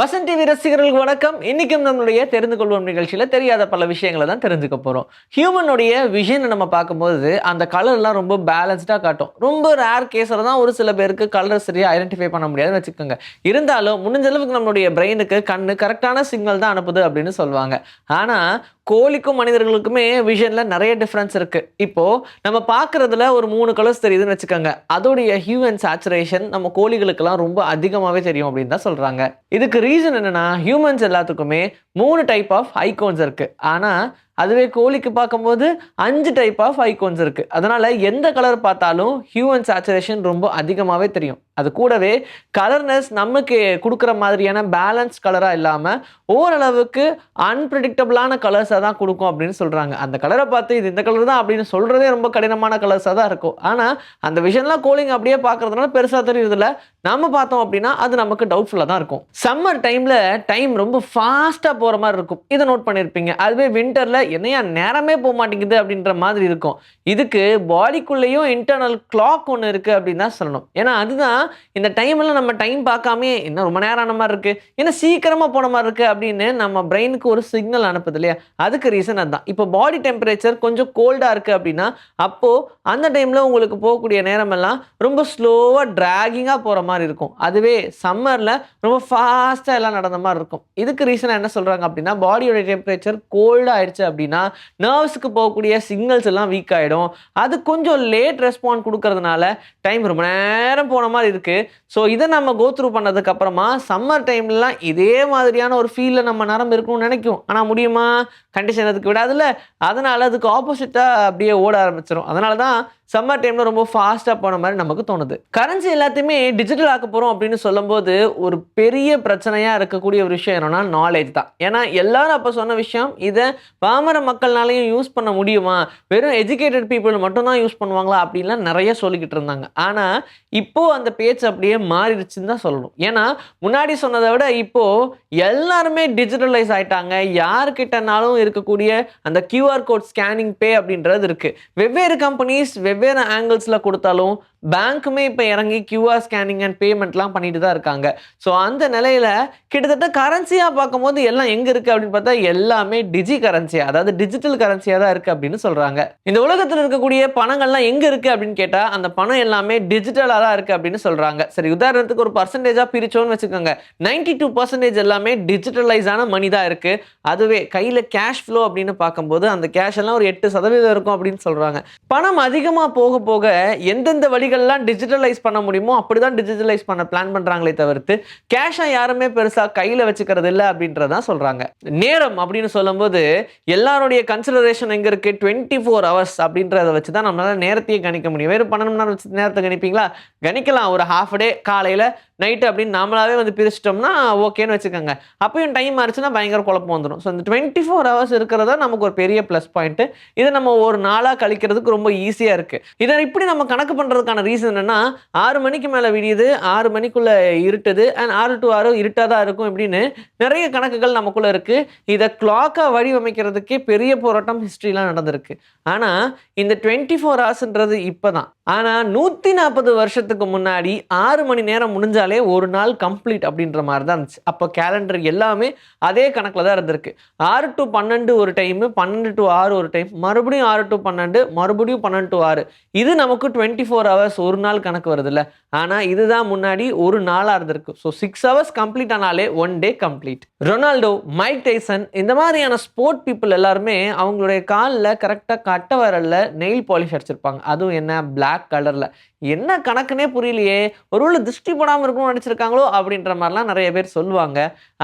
Vasanth TV ரசிகர்களுக்கு வணக்கம். இன்றைக்கும் நம்மளுடைய தெரிந்து கொள்வோம் நிகழ்ச்சியில் தெரியாத பல விஷயங்களை தான் தெரிஞ்சுக்க போகிறோம் ஹியூமனுடைய விஷனை நம்ம பார்க்கும்போது அந்த கலர்லாம் ரொம்ப பேலன்ஸ்டாக காட்டும். ரொம்ப ரேர் கேஸில் தான் ஒரு சில பேருக்கு கலர் சரியாக ஐடென்டிஃபை பண்ண முடியாதுன்னு வச்சுக்கோங்க. இருந்தாலும் முடிஞ்ச அளவுக்கு நம்மளுடைய பிரெயினுக்கு கண்ணு கரெக்டான சிக்னல் தான் அனுப்புது அப்படின்னு சொல்லுவாங்க. ஆனால் கோழிக்கும் மனிதர்களுக்குமே விஷனில் நிறைய டிஃப்ரென்ஸ் இருக்குது இப்போது நம்ம பார்க்குறதுல ஒரு மூணு கலர்ஸ் தெரியுதுன்னு வச்சுக்கோங்க. அதோடைய ஹியூ அண்ட் சேச்சுரேஷன் நம்ம கோழிகளுக்கெல்லாம் ரொம்ப அதிகமாகவே தெரியும் அப்படின்னு தான் சொல்கிறாங்க இதுக்கு ரீசன் என்னென்னா ஹியூமன்ஸ் எல்லாத்துக்குமே மூணு டைப் ஆஃப் ஐகோன்ஸ் இருக்குது ஆனால் அதுவே கோழிக்கு பார்க்கும்போது அஞ்சு டைப் ஆஃப் ஐகோன்ஸ் இருக்குது அதனால் எந்த கலர் பார்த்தாலும் ஹியூ அண்ட் சேச்சுரேஷன் ரொம்ப அதிகமாகவே தெரியும். அது கூடவே கலர்னஸ் நமக்கு கொடுக்குற மாதிரியான பேலன்ஸ் கலராக இல்லாமல் ஓரளவுக்கு அன்பிரடிக்டபிளான கலர்ஸாக தான் கொடுக்கும் அப்படின்னு சொல்கிறாங்க அந்த கலரை பார்த்து இது இந்த கலர் தான் அப்படின்னு சொல்கிறதே ரொம்ப கடினமான கலர்ஸாக தான் இருக்கும். ஆனால் அந்த விஷயம்லாம் கோலிங் அப்படியே பார்க்கறதுனால பெருசாக தெரியுறதில்ல. நம்ம பார்த்தோம் அப்படின்னா அது நமக்கு டவுட்ஃபுல்லாக தான் இருக்கும். சம்மர் டைமில் டைம் ரொம்ப ஃபாஸ்ட்டாக போகிற மாதிரி இருக்கும். இதை நோட் பண்ணியிருப்பீங்க அதுவே வின்டரில் என்னையா நேரமே போக மாட்டேங்குது அப்படின்ற மாதிரி இருக்கும். இதுக்கு பாடிக்குள்ளேயும் இன்டர்னல் கிளாக் ஒன்று இருக்குது அப்படின்னு தான் சொல்லணும். ஏன்னா அதுதான் இந்த டைமில் நம்ம டைம் பார்க்காமே என்ன ரொம்ப நேரம் ஆன மாதிரி இருக்குது என்ன சீக்கிரமாக போன மாதிரி இருக்குது அப்படின்னு நம்ம பிரெயினுக்கு ஒரு சிக்னல் அனுப்புது இல்லையா? அதுக்கு ரீசன் அதுதான். இப்போ பாடி டெம்பரேச்சர் கொஞ்சம் கோல்டாக இருக்குது அப்படின்னா அப்போது அந்த டைமில் உங்களுக்கு போகக்கூடிய நேரமெல்லாம் ரொம்ப ஸ்லோவாக ட்ராகிங்காக போகிற மாதிரி இருக்கும். அதுவே சம்மரில் ரொம்ப ஃபாஸ்ட்டாக எல்லாம் நடந்த மாதிரி இருக்கும். இதுக்கு ரீசனாக என்ன சொல்கிறாங்க அப்படின்னா பாடியோட டெம்பரேச்சர் கோல்டாக ஆயிடுச்சு அப்படின்னா நர்வ்ஸுக்கு போகக்கூடிய சிக்னல்ஸ் எல்லாம் வீக் ஆகிடும் அது கொஞ்சம் லேட் ரெஸ்பாண்ட் கொடுக்கறதுனால டைம் ரொம்ப நேரம் போன மாதிரி இருக்குது ஸோ இதை நம்ம கோத்ரூ பண்ணதுக்கப்புறமா பண்ணதுக்கு அப்புறமா சம்மர் டைம்லலாம் இதே மாதிரியான ஒரு ஃபீலில் நம்ம நரம்பு இருக்கணும்னு நினைக்கும். ஆனால் முடியுமா? கண்டிஷன் அதுக்கு விடாதுல்ல. அதனால் அதுக்கு ஆப்போசிட்டாக அப்படியே ஓட ஆரம்பிச்சிடும் அதனால தான் சம்மர் டைமில் ரொம்ப ஃபாஸ்ட்டாக போன மாதிரி நமக்கு தோணுது. கரன்சி எல்லாத்தையுமே டிஜிட்டல் ஆக்க போகிறோம் அப்படின்னு சொல்லும்போது ஒரு பெரிய பிரச்சனையாக இருக்கக்கூடிய ஒரு விஷயம் என்னன்னா நாலேஜ் தான். ஏன்னா எல்லாரும் அப்போ சொன்ன விஷயம் இதை பாமர மக்கள்னாலையும் யூஸ் பண்ண முடியுமா? வெறும் எஜுகேட்டட் பீப்புள் மட்டும்தான் யூஸ் பண்ணுவாங்களா? அப்படின்லாம் நிறைய சொல்லிக்கிட்டு இருந்தாங்க. ஆனால் இப்போது அந்த பேச்சு அப்படியே மாறிடுச்சுன்னு தான் சொல்லணும். ஏன்னா முன்னாடி சொன்னதை விட இப்போது எல்லாருமே டிஜிட்டலைஸ் ஆயிட்டாங்க. யாருக்கிட்டனாலும் இருக்கக்கூடிய அந்த கியூஆர் கோட் ஸ்கேனிங் பே அப்படின்றது இருக்குது வெவ்வேறு கம்பெனிஸ் வெவ்வேறு ஆங்கிள்ஸில் கொடுத்தாலும் பேங்க்குமே இப்போ இறங்கி கியூஆர் ஸ்கேனிங் அண்ட் பேமெண்ட்லாம் பண்ணிட்டு தான் இருக்காங்க. ஸோ அந்த நிலையில் கிட்டத்தட்ட கரன்சியாக பார்க்கும்போது எல்லாம் எங்கே இருக்குது அப்படின்னு பார்த்தா எல்லாமே டிஜி கரன்சியாக அதாவது டிஜிட்டல் கரன்சியாக தான் இருக்குது அப்படின்னு சொல்கிறாங்க இந்த உலகத்தில் இருக்கக்கூடிய பணங்கள்லாம் எங்கே இருக்குது அப்படின்னு கேட்டால் அந்த பணம் எல்லாமே டிஜிட்டலாக தான் இருக்குது அப்படின்னு சொல்கிறாங்க சரி உதாரணத்துக்கு ஒரு பர்சன்டேஜாக பிரிச்சோன்னு வச்சுக்கோங்க. நைன்டி டூ பர்சன்டேஜ் எல்லாமே டிஜிட்டலைஸான மணி தான் இருக்குது அதுவே கையில் கேஷ் ஃப்ளோ அப்படின்னு பார்க்கும்போது அந்த கேஷ் எல்லாம் ஒரு எட்டு சதவீதம் இருக்கும் அப்படின்னு சொல்கிறாங்க பணம் அதிகமாக போக போக எந்தெந்த வழிகள்லாம் டிஜிட்டலைஸ் பண்ண முடியுமோ அப்படி தான் டிஜிட்டலைஸ் பண்ண பிளான் பண்ணுறாங்களே தவிர்த்து கேஷை யாருமே பெருசாக கையில் வச்சுக்கிறது இல்லை அப்படின்றதான் சொல்கிறாங்க நேரம் அப்படின்னு சொல்லும்போது எல்லாருடைய கன்சிடரேஷன் எங்கே இருக்குது டுவெண்ட்டி ஃபோர் ஹவர்ஸ் அப்படின்றத வச்சு தான் நம்மளால நேரத்தையே கணிக்க முடியும். வெறும் பன்னெண்டு மணி நேரம் வச்சு நேரத்தை கணிப்பீங்களா? கணிக்கலாம். ஒரு ஹாஃப் டே காலையில் நைட்டு அப்படின்னு நாமளாவே வந்து பிரிச்சிட்டோம்னா ஓகேன்னு வச்சுக்கோங்க. அப்பயும் டைம் ஆச்சுன்னா பயங்கர குழப்பம் வந்துடும் ஸோ இந்த டுவெண்ட்டி ஃபோர் ஹவர்ஸ் இருக்கிறதா நமக்கு ஒரு பெரிய ப்ளஸ் பாயிண்ட்டு இதை நம்ம ஒரு நாளாக கழிக்கிறதுக்கு ரொம்ப ஈஸியாக இருக்குது இதை இப்படி நம்ம கணக்கு பண்ணுறதுக்கான ரீசன் என்னன்னா ஆறு மணிக்கு மேலே விடியுது ஆறு மணிக்குள்ளே இருட்டுது அண்ட் ஆறு டு ஆறு இருட்டாக தான் இருக்கும் இப்படின்னு நிறைய கணக்குகள் நமக்குள்ளே இருக்குது இதை கிளாக்காக வடிவமைக்கிறதுக்கே பெரிய போராட்டம் ஹிஸ்ட்ரிலாம் நடந்திருக்கு. ஆனால் இந்த டுவெண்ட்டி ஃபோர் ஹவர்ஸ்ன்றது இப்போ தான் ஆனால் நூற்றி நாற்பது வருஷத்துக்கு முன்னாடி ஆறு மணி நேரம் முடிஞ்சாலே ஒரு நாள் கம்ப்ளீட் அப்படின்ற மாதிரி தான் இருந்துச்சு. அப்போ கேலண்டர் எல்லாமே அதே கணக்கில் தான் இருந்திருக்கு. ஆறு டு பன்னெண்டு ஒரு டைமு பன்னெண்டு டு ஆறு ஒரு டைம் மறுபடியும் ஆறு டு பன்னெண்டு மறுபடியும் பன்னெண்டு டு ஆறு. இது நமக்கு டுவெண்ட்டி ஃபோர் ஹவர்ஸ் ஒரு நாள் கணக்கு வருதுல்ல. ஆனால் இதுதான் முன்னாடி ஒரு நாளாக இருந்திருக்கு. ஸோ சிக்ஸ் ஹவர்ஸ் கம்ப்ளீட் ஆனாலே one day complete Ronaldo Mike Tyson இந்த மாதிரியான ஸ்போர்ட் பீப்புள் எல்லாருமே அவங்களுடைய காலில் கரெக்டாக கட்ட வரல நெயில் பாலிஷ் அடிச்சிருப்பாங்க. அதுவும் என்ன பிளாக் கலரில் என்ன கணக்குனே புரியலையே. ஒருவேளை திருஷ்டி போடாமல் இருக்கணும்னு நினச்சிருக்காங்களோ அப்படின்ற மாதிரிலாம் நிறைய பேர் சொல்லுவாங்க.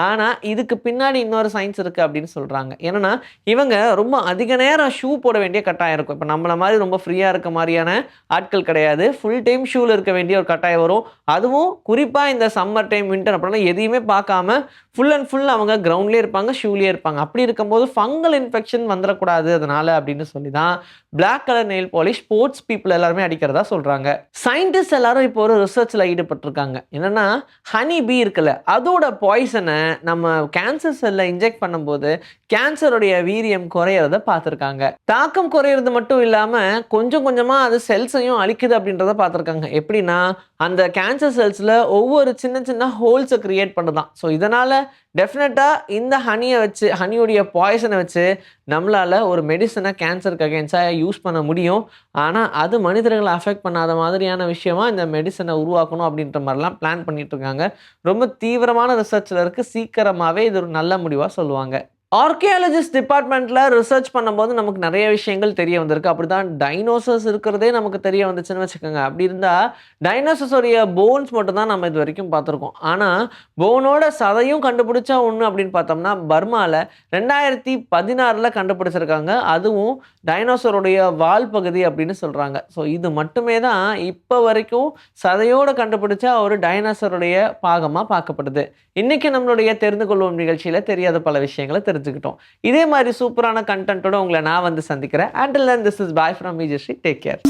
ஆனால் இதுக்கு பின்னாடி இன்னொரு சயின்ஸ் இருக்குது அப்படின்னு சொல்கிறாங்க என்னன்னா இவங்க ரொம்ப அதிக நேரம் ஷூ போட வேண்டிய கட்டாயம் இருக்கும். இப்போ நம்மள மாதிரி ரொம்ப ஃப்ரீயாக இருக்க மாதிரியான ஆட்கள் கிடையாது. ஃபுல் டைம் ஷூவில் இருக்க வேண்டிய ஒரு கட்டாயம் வரும். அதுவும் குறிப்பாக இந்த சம்மர் டைம் வின்டர் அப்படின்னா எதையுமே பார்க்காம ஃபுல் அண்ட் ஃபுல் அவங்க கிரவுண்ட்லேயே இருப்பாங்க ஷூலேயே இருப்பாங்க. அப்படி இருக்கும்போது ஃபங்கல் இன்ஃபெக்ஷன் வந்துடக்கூடாது அதனால அப்படின்னு சொல்லி தான் black colour nail polish sports people எல்லாருமே அடிக்க தயாரிக்கிறதா சொல்றாங்க. சயின்டிஸ்ட் எல்லாரும் இப்போ ஒரு ரிசர்ச்சில் ஈடுபட்டிருக்காங்க. என்னன்னா ஹனி பீ இருக்குல்ல அதோட பாய்சனை நம்ம கேன்சர் செல்ல இன்ஜெக்ட் பண்ணும்போது கேன்சருடைய வீரியம் குறையிறத பார்த்துருக்காங்க. தாக்கம் குறையிறது மட்டும் இல்லாம கொஞ்சம் கொஞ்சமாக அது செல்ஸையும் அழிக்குது அப்படின்றத பார்த்துருக்காங்க. எப்படின்னா அந்த கேன்சர் செல்ஸில் ஒவ்வொரு சின்ன சின்ன ஹோல்ஸை கிரியேட் பண்ணுதான். ஸோ இதனால டெஃபினட்டாக இந்த ஹனியை வச்சு ஹனியுடைய பாய்சனை வச்சு நம்மளால் ஒரு மெடிசனை கேன்சருக்கு அகேன்ஸ்டாக யூஸ் பண்ண முடியும். ஆனால் அது மனிதர்களை அஃபெக்ட் பண்ணாத மாதிரியான விஷயமா இந்த மெடிசனை உருவாக்கணும் அப்படின்ற மாதிரிலாம் பிளான் பண்ணிட்டு இருக்காங்க. ரொம்ப தீவிரமான ரிசர்ச்சில் இருக்குது சீக்கிரமாகவே இது ஒரு நல்ல முடிவாக சொல்லுவாங்க. ஆர்கியாலஜிஸ்ட் டிபார்ட்மெண்ட்டில் ரிசர்ச் பண்ணும்போது நமக்கு நிறைய விஷயங்கள் தெரிய வந்திருக்கு. அப்படி தான் டைனோசர்ஸ் இருக்கிறதே நமக்கு தெரிய வந்துச்சுன்னு வச்சுக்கோங்க. அப்படி இருந்தால் டைனோசர்ஸோடைய போன்ஸ் மட்டும் தான் நம்ம இது வரைக்கும் பார்த்துருக்கோம். ஆனால் போனோட சதையும் கண்டுபிடிச்சா ஒன்று அப்படின்னு பார்த்தோம்னா பர்மாவில் ரெண்டாயிரத்தி பதினாறில் கண்டுபிடிச்சிருக்காங்க. அதுவும் டைனோசருடைய வால் பகுதி அப்படின்னு சொல்கிறாங்க ஸோ இது மட்டுமே தான் இப்போ வரைக்கும் சதையோடு கண்டுபிடிச்சா ஒரு டைனோசருடைய பாகமாக பார்க்கப்படுது. இன்றைக்கி நம்மளுடைய தெரிந்து கொள்வோம் நிகழ்ச்சியில் தெரியாத பல விஷயங்களை தெரிஞ்சுக்கிட்டோம். இதே மாதிரி சூப்பரான கண்டென்ட்டோட உங்களை நான் வந்து சந்திக்கிறேன். And then this is bye from Vijayasri take care